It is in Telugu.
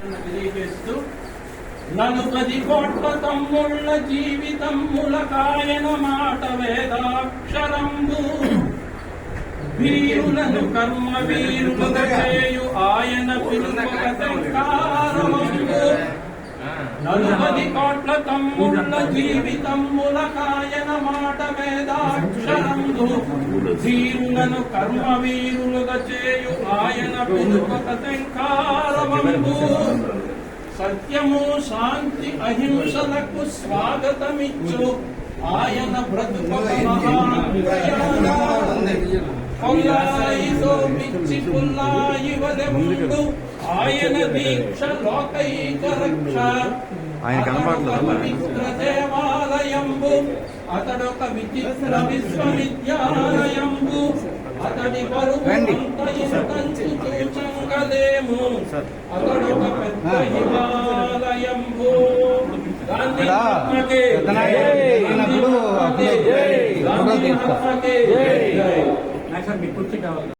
తెలియజేస్తూ నలుపది కోట్ల తమ్ముళ్ళ జీవితమ్ముల కాయన మాట వేదాక్షరంబు వీరులను కర్మ వీరులు చేయు ఆయన పిలుపక శంకారమంబు నలుపది కోట్ల తమ్ముళ్ళ జీవితమ్ముల కాయన మాట వేదాక్షరంబు వీరులను కర్మ వీరులుగా చేయు ఆయన పిలుపక శంకారమంబు సత్యము శాంతి అహింసలకు స్వాగతమిచ్చు. ఆయన పిచ్చి పుల్లాయి వలెముందు ఆయన దీక్ష లోకైక రక్ష. ఆయన దేవాలయంబు. అతడొక విచిత్ర విశ్వవిద్యాలయంబు. అతడి బరువు చూచంగలేము అతడొక పెద్ద హిమాలయంబు గాంధీ మీ కుర్చీ కావాలి.